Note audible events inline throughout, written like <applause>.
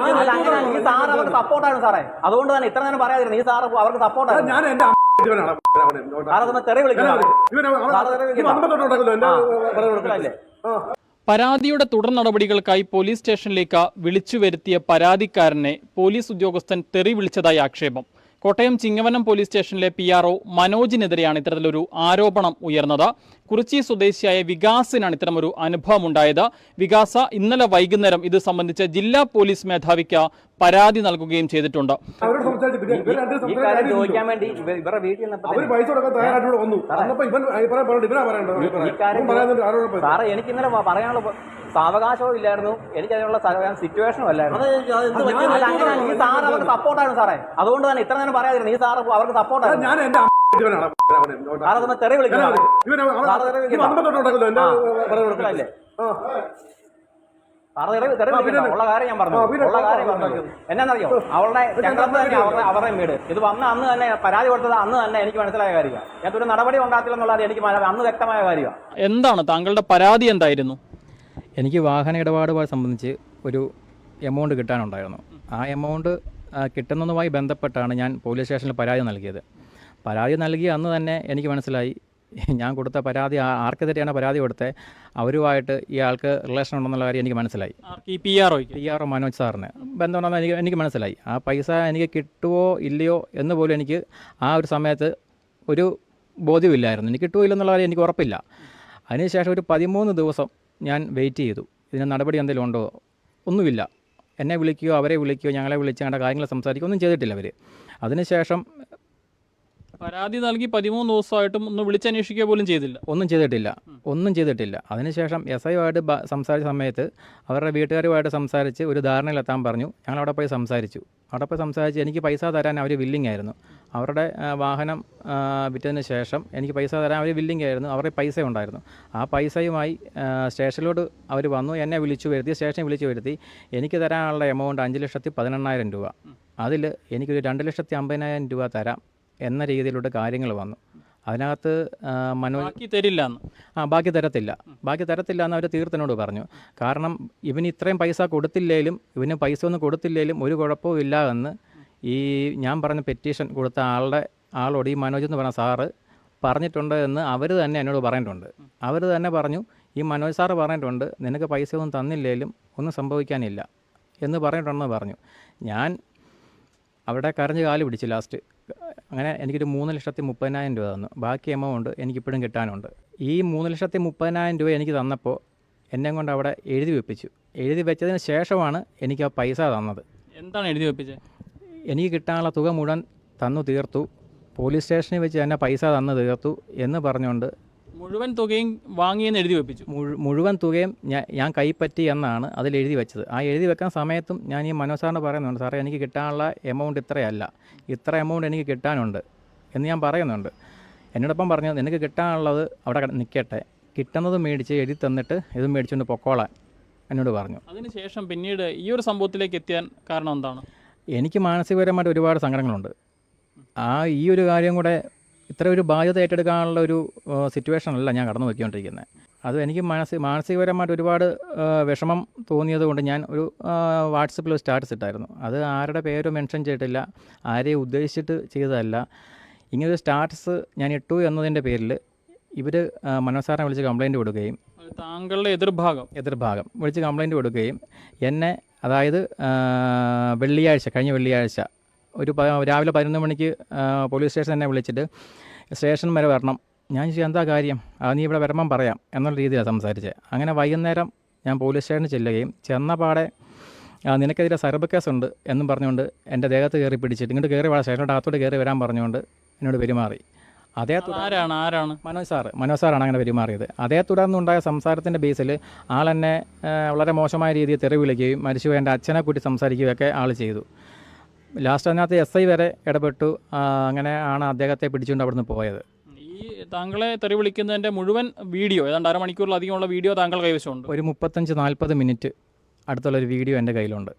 അല്ല, ഈ സാർ അവർക്ക് സപ്പോർട്ടാണ് സാറേ. അതുകൊണ്ട് തന്നെ ഇത്ര നേരം പറയാതിരുന്നു. ഈ സാർ അവർക്ക് സപ്പോർട്ടാണ് ഞാൻ എന്റെ ഇവനാണ് തെറി പരാതിയുടെ തുടർ നടപടികൾക്കായി പോലീസ് സ്റ്റേഷനിലേക്ക് വിളിച്ചു വരുത്തിയ പരാതിക്കാരനെ പോലീസ് ഉദ്യോഗസ്ഥൻ തെറി വിളിച്ചതായി ആക്ഷേപം. കോട്ടയം ചിങ്ങവനം പോലീസ് സ്റ്റേഷനിലെ പി ആർ ഒ മനോജിനെതിരെയാണ് ഇത്തരത്തിലൊരു ആരോപണം ഉയർന്നത്. കുറിച്ചി സ്വദേശിയായ വികാസിനാണ് ഇത്തരമൊരു അനുഭവം ഉണ്ടായത് വികാസ ഇന്നലെ വൈകുന്നേരം ഇത് സംബന്ധിച്ച് ജില്ലാ പോലീസ് മേധാവിക്ക് പരാതി നൽകുകയും ചെയ്തിട്ടുണ്ട്. എനിക്ക് ഇന്നലെ പറയാനുള്ള സാവകാശവും ഇല്ലായിരുന്നു. എനിക്ക് അതിനുള്ള സിറ്റുവേഷനും അല്ലായിരുന്നു. ഈ സാർ അവർക്ക് സപ്പോർട്ടാണ് സാറേ. അതുകൊണ്ട് തന്നെ ഇത്ര നേരം പറയാതിരുന്നു. ഈ സാർ അവർക്ക് സപ്പോർട്ടാണ് <laughs> തെറി എന്നാന്നറിയോ? അവളുടെ തന്നെ അവരുടെ അവരുടെ വീട്. ഇത് വന്ന അന്ന് തന്നെ പരാതി കൊടുത്തത് അന്ന് തന്നെ എനിക്ക് മനസ്സിലായ കാര്യമാണ്. ഞാൻ ഒരു നടപടി ഉണ്ടാക്കില്ലെന്നുള്ളത് എനിക്ക് അന്ന് വ്യക്തമായ കാര്യമാണ്. എന്താണ് താങ്കളുടെ പരാതി എന്തായിരുന്നു? എനിക്ക് വാഹന ഇടപാടുമായി സംബന്ധിച്ച് ഒരു എമൗണ്ട് കിട്ടാനുണ്ടായിരുന്നു. ആ എമൗണ്ട് കിട്ടുന്നതുമായി ബന്ധപ്പെട്ടാണ് ഞാൻ പോലീസ് സ്റ്റേഷനിൽ പരാതി നൽകിയത്. പരാതി നൽകിയ അന്ന് തന്നെ എനിക്ക് മനസ്സിലായി ഞാൻ കൊടുത്ത പരാതി ആർക്കെതിരെയാണ് പരാതി കൊടുത്തത് അവരുമായിട്ട് ഇയാൾക്ക് റിലേഷൻ ഉണ്ടെന്നുള്ള കാര്യം എനിക്ക് മനസ്സിലായി. P R O P R Manoj സാറിന്. ബന്ധമുണ്ടെന്ന് എനിക്ക് എനിക്ക് മനസ്സിലായി. ആ പൈസ എനിക്ക് കിട്ടുമോ ഇല്ലയോ എന്ന് പോലും എനിക്ക് ആ ഒരു സമയത്ത് ഒരു ബോധ്യമില്ലായിരുന്നു. എനിക്ക് കിട്ടുമോ ഇല്ലെന്നുള്ള കാര്യം എനിക്ക് ഉറപ്പില്ല. അതിനുശേഷം ഒരു പതിമൂന്ന് ദിവസം ഞാൻ വെയിറ്റ് ചെയ്തു. ഇതിന് നടപടി എന്തെങ്കിലും ഉണ്ടോ? ഒന്നുമില്ല. എന്നെ വിളിക്കുകയോ അവരെ വിളിക്കുകയോ ഞങ്ങളെ വിളിച്ച് ഞങ്ങളുടെ കാര്യങ്ങൾ സംസാരിക്കുകയോ ഒന്നും ചെയ്തിട്ടില്ല അവർ അതിനുശേഷം പരാതി നൽകി പതിമൂന്ന് ദിവസമായിട്ടും ഒന്ന് വിളിച്ചന്വേഷിക്കുക പോലും ചെയ്തില്ല. ഒന്നും ചെയ്തിട്ടില്ല. ഒന്നും ചെയ്തിട്ടില്ല. അതിനുശേഷം എസ് ഐയുമായിട്ട് സംസാരിച്ച സമയത്ത് അവരുടെ വീട്ടുകാരുമായിട്ട് സംസാരിച്ച് ഒരു ധാരണയിലെത്താൻ പറഞ്ഞു. ഞങ്ങൾ അവിടെ പോയി സംസാരിച്ചു. അവിടെ പോയി സംസാരിച്ച് എനിക്ക് പൈസ തരാൻ അവർ വില്ലിംഗ് ആയിരുന്നു അവരുടെ വാഹനം വിറ്റതിന് ശേഷം എനിക്ക് പൈസ തരാൻ അവർ വില്ലിംഗ് ആയിരുന്നു അവരുടെ പൈസ ഉണ്ടായിരുന്നു. ആ പൈസയുമായി സ്റ്റേഷനിലോട്ട് അവർ വന്നു. എന്നെ വിളിച്ചു വരുത്തി സ്റ്റേഷനിൽ വിളിച്ചു വരുത്തി. എനിക്ക് തരാനുള്ള എമൗണ്ട് അഞ്ച് ലക്ഷത്തി പതിനെണ്ണായിരം രൂപ. അതിൽ എനിക്കൊരു രണ്ട് ലക്ഷത്തി അമ്പതിനായിരം രൂപ തരാം. എന്ന രീതിയിലുള്ള കാര്യങ്ങൾ വന്നു. അതിനകത്ത് മനോ മനോജ് തരില്ല ആ ബാക്കി തരത്തില്ല. ബാക്കി തരത്തില്ല എന്ന് അവർ തീർത്ഥനോട് പറഞ്ഞു. കാരണം ഇവന് ഇത്രയും പൈസ കൊടുത്തില്ലേലും ഇവന് പൈസ ഒന്നും കൊടുത്തില്ലേലും ഒരു കുഴപ്പവും ഇല്ല എന്ന് ഈ ഞാൻ പറഞ്ഞ പെറ്റീഷൻ കൊടുത്ത ആളുടെ ആളോട് ഈ മനോജ് എന്ന് പറഞ്ഞ സാറ് പറഞ്ഞിട്ടുണ്ട് എന്ന് അവർ തന്നെ എന്നോട് പറഞ്ഞിട്ടുണ്ട്. അവർ തന്നെ പറഞ്ഞു ഈ മനോജ് സാറ് പറഞ്ഞിട്ടുണ്ട് നിനക്ക് പൈസ ഒന്നും തന്നില്ലേലും ഒന്നും സംഭവിക്കാനില്ല എന്ന് പറഞ്ഞിട്ടുണ്ടെന്ന് പറഞ്ഞു. ഞാൻ അവിടെ കരഞ്ഞ് കാൽ പിടിച്ചു ലാസ്റ്റ്. അങ്ങനെ എനിക്കൊരു മൂന്ന് ലക്ഷത്തി മുപ്പതിനായിരം രൂപ തന്നു. ബാക്കി എമൗണ്ട് എനിക്കിപ്പോഴും കിട്ടാനുണ്ട്. ഈ മൂന്ന് ലക്ഷത്തി മുപ്പതിനായിരം രൂപ എനിക്ക് തന്നപ്പോൾ എന്നെ കൊണ്ട് അവിടെ എഴുതി വെപ്പിച്ചു. എഴുതി വെച്ചതിന് ശേഷമാണ് എനിക്ക് ആ പൈസ തന്നത്. എന്താണ് എഴുതി വെപ്പിച്ചത് എനിക്ക് കിട്ടാനുള്ള തുക മുഴുവൻ തന്നു തീർത്തു. പോലീസ് സ്റ്റേഷനിൽ വെച്ച് എന്നെ പൈസ തന്നു തീർത്തു എന്ന് പറഞ്ഞുകൊണ്ട് മുഴുവൻ തുകയും വാങ്ങിയെന്ന് എഴുതി വെപ്പിച്ചു. മുഴുവൻ തുകയും ഞാൻ ഞാൻ കൈപ്പറ്റി എന്നാണ് അതിൽ എഴുതി വെച്ചത്. ആ എഴുതി വെക്കാൻ സമയത്തും ഞാൻ ഈ മനോജ് സാറിന് പറയുന്നുണ്ട് സാറേ എനിക്ക് കിട്ടാനുള്ള എമൗണ്ട് ഇത്രയല്ല. ഇത്ര എമൗണ്ട് എനിക്ക് കിട്ടാനുണ്ട്. എന്ന് ഞാൻ പറയുന്നുണ്ട്. എന്നോടൊപ്പം പറഞ്ഞു നിനക്ക് കിട്ടാനുള്ളത് അവിടെ കിട- നിൽക്കട്ടെ കിട്ടുന്നത് മേടിച്ച് എഴുതി തന്നിട്ട് ഇത് മേടിച്ചുകൊണ്ട് പൊക്കോളാൻ. എന്നോട് പറഞ്ഞു. അതിനുശേഷം പിന്നീട് ഈ ഒരു സംഭവത്തിലേക്ക് എത്തിയാൻ കാരണം എന്താണ്? എനിക്ക് മാനസികപരമായിട്ട് ഒരുപാട് സങ്കടങ്ങളുണ്ട്. ആ ഈ ഒരു കാര്യം കൂടെ ഇത്ര ഒരു ബാധ്യത ഏറ്റെടുക്കാനുള്ള ഒരു സിറ്റുവേഷനല്ല ഞാൻ കടന്നു പോയിക്കൊണ്ടിരിക്കുന്നത് അത് എനിക്ക് മാനസിക മാനസികപരമായിട്ട് ഒരുപാട് വിഷമം തോന്നിയതുകൊണ്ട് ഞാൻ ഒരു വാട്സപ്പിൽ ഒരു സ്റ്റാറ്റസ് ഇട്ടായിരുന്നു. അത് ആരുടെ പേരും മെൻഷൻ ചെയ്തിട്ടില്ല ആരെയും ഉദ്ദേശിച്ചിട്ട് ചെയ്തതല്ല. ഇങ്ങനൊരു സ്റ്റാറ്റസ് ഞാൻ ഇട്ടു എന്നതിന്റെ പേരിൽ ഇവർ മനോസാറിനെ വിളിച്ച് കംപ്ലയിന്റ് കൊടുക്കുകയും താങ്കളുടെ എതിർഭാഗം. എതിർഭാഗം വിളിച്ച് കംപ്ലയിന്റ് കൊടുക്കുകയും എന്നെ അതായത് വെള്ളിയാഴ്ച കഴിഞ്ഞ വെള്ളിയാഴ്ച ഒരു രാവിലെ പതിനൊന്ന് മണിക്ക് പോലീസ് സ്റ്റേഷൻ എന്നെ വിളിച്ചിട്ട് സ്റ്റേഷൻ വരെ വരണം. ഞാൻ ചോദിച്ചു എന്താ കാര്യം? അത് നീ ഇവിടെ വരുമ്പം പറയാം. എന്നുള്ള രീതിയിലാണ് സംസാരിച്ചത് അങ്ങനെ വൈകുന്നേരം ഞാൻ പോലീസ് സ്റ്റേഷനിൽ ചെല്ലുകയും ചെന്ന പാടെ നിനക്കെതിരെ സർബ് കേസ് ഉണ്ട് എന്നും പറഞ്ഞുകൊണ്ട് എന്റെ ദേഹത്ത് കയറി പിടിച്ചിട്ട് ഇങ്ങോട്ട് കയറി വേണം സ്റ്റേഷനോട് അകത്തോട്ട് കയറി വരാൻ പറഞ്ഞുകൊണ്ട് എന്നോട് പെരുമാറി. അതേ ആരാണ്? ആരാണ്? മനോജ് സാറ് മനോജ് സാറാണ് അങ്ങനെ പെരുമാറിയത്. അതേ തുടർന്നുണ്ടായ സംസാരത്തിന്റെ ബേസിൽ ആളെന്നെ എന്നെ വളരെ മോശമായ രീതിയിൽ തെറി വിളിക്കുകയും മരിച്ചു എന്റെ അച്ഛനെ കൂട്ടി സംസാരിക്കുകയൊക്കെ ആൾ ചെയ്തു. ലാസ്റ്റ് അതിനകത്ത് എസ് ഐ വരെ ഇടപെട്ടു. അങ്ങനെ ആണ് അദ്ദേഹത്തെ പിടിച്ചുകൊണ്ട് അവിടുന്ന് പോയത്. ഈ താങ്കളെ തെറി വിളിക്കുന്നതിന്റെ മുഴുവൻ വീഡിയോ ഏതാണ്ട് അരമണിക്കൂറിലധികമുള്ള വീഡിയോ താങ്കൾ കൈവശമുണ്ട്. ഒരു മുപ്പത്തഞ്ച് നാൽപ്പത് മിനിറ്റ് അടുത്തുള്ള ഒരു വീഡിയോ എന്റെ കയ്യിലുണ്ട്.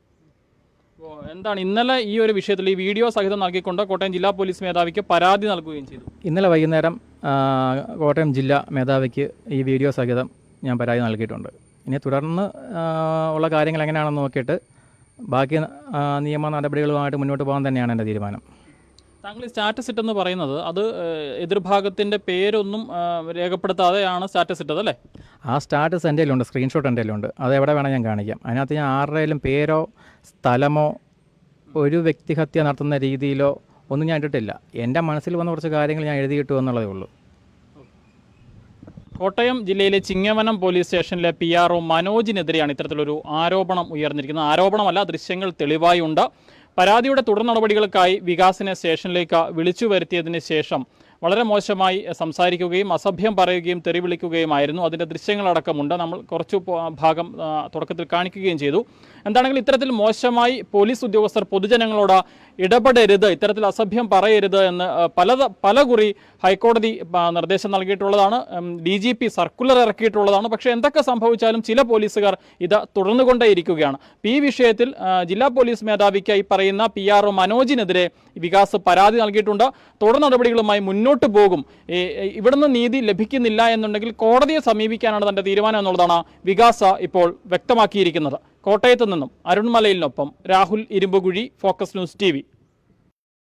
എന്താണ് ഇന്നലെ ഈ ഒരു വിഷയത്തിൽ ഈ വീഡിയോ സഹിതം നൽകിക്കൊണ്ട് കോട്ടയം ജില്ലാ പോലീസ് മേധാവിക്ക് പരാതി നൽകുകയും ചെയ്തു. ഇന്നലെ വൈകുന്നേരം കോട്ടയം ജില്ലാ മേധാവിക്ക് ഈ വീഡിയോ സഹിതം ഞാൻ പരാതി നൽകിയിട്ടുണ്ട്. ഇനി തുടർന്ന് ഉള്ള കാര്യങ്ങൾ എങ്ങനെയാണെന്ന് നോക്കിയിട്ട് ബാക്കി നിയമ നടപടികളുമായിട്ട് മുന്നോട്ട് പോകാൻ തന്നെയാണ് എന്റെ തീരുമാനം. താങ്കൾ സ്റ്റാറ്റസ് ഇട്ടെന്ന് പറയുന്നത് അത് എതിർഭാഗത്തിന്റെ പേരൊന്നും രേഖപ്പെടുത്താതെയാണ് സ്റ്റാറ്റസ് ഇട്ടത് അല്ലേ? ആ സ്റ്റാറ്റസ് എന്റെ കയ്യിലുണ്ട് സ്ക്രീൻഷോട്ട് എന്റെ കയ്യിലുണ്ട്. അത് എവിടെ വേണം ഞാൻ കാണിക്കാം. അതിനകത്ത് ഞാൻ ആരുടെയും പേരോ സ്ഥലമോ ഒരു വ്യക്തിഹത്യ നടത്തുന്ന രീതിയിലോ ഒന്നും ഞാൻ ഇട്ടിട്ടില്ല. എന്റെ മനസ്സിൽ വന്ന കുറച്ച് കാര്യങ്ങൾ ഞാൻ എഴുതിയിട്ടു എന്നുള്ളതേ ഉള്ളൂ. കോട്ടയം ജില്ലയിലെ ചിങ്ങവനം പോലീസ് സ്റ്റേഷനിലെ പി ആർ ഒ മനോജിനെതിരെയാണ് ഇത്തരത്തിലൊരു ആരോപണം ഉയർന്നിരിക്കുന്നത്. ആരോപണമല്ല ദൃശ്യങ്ങൾ തെളിവായി ഉണ്ട്. പരാതിയുടെ തുടർ നടപടികൾക്കായി വികാസിനെ സ്റ്റേഷനിലേക്ക് വിളിച്ചു വരുത്തിയതിന് ശേഷം വളരെ മോശമായി സംസാരിക്കുകയും അസഭ്യം പറയുകയും തെറി വിളിക്കുകയുമായിരുന്നു. അതിന്റെ ദൃശ്യങ്ങളടക്കമുണ്ട്. നമ്മൾ കുറച്ച് ഭാഗം തുടക്കത്തിൽ കാണിക്കുകയും ചെയ്തു. എന്താണെങ്കിൽ ഇത്തരത്തിൽ മോശമായി പോലീസ് ഉദ്യോഗസ്ഥർ പൊതുജനങ്ങളോട് ഇടപെടരുത് ഇത്തരത്തിൽ അസഭ്യം പറയരുത് എന്ന് പല പല കുറി ഹൈക്കോടതി നിർദ്ദേശം നൽകിയിട്ടുള്ളതാണ്. ഡി ജി പി സർക്കുലർ ഇറക്കിയിട്ടുള്ളതാണ്. പക്ഷേ എന്തൊക്കെ സംഭവിച്ചാലും ചില പോലീസുകാർ ഇത് തുടർന്നുകൊണ്ടേയിരിക്കുകയാണ്. ഈ വിഷയത്തിൽ ജില്ലാ പോലീസ് മേധാവിക്ക് പറയുന്ന പി ആർ ഒ മനോജിനെതിരെ വികാസ് പരാതി നൽകിയിട്ടുണ്ട്. തുടർ നടപടികളുമായി മുന്നോട്ട് പോകും. ഇവിടുന്ന് നീതി ലഭിക്കുന്നില്ല എന്നുണ്ടെങ്കിൽ കോടതിയെ സമീപിക്കാനാണ് തന്റെ തീരുമാനം എന്നുള്ളതാണ് വികാസ ഇപ്പോൾ വ്യക്തമാക്കിയിരിക്കുന്നത്. കോട്ടയത്ത് നിന്നും അരുൺമലയിലിനൊപ്പം Rahul Irumbukuzhi focus news T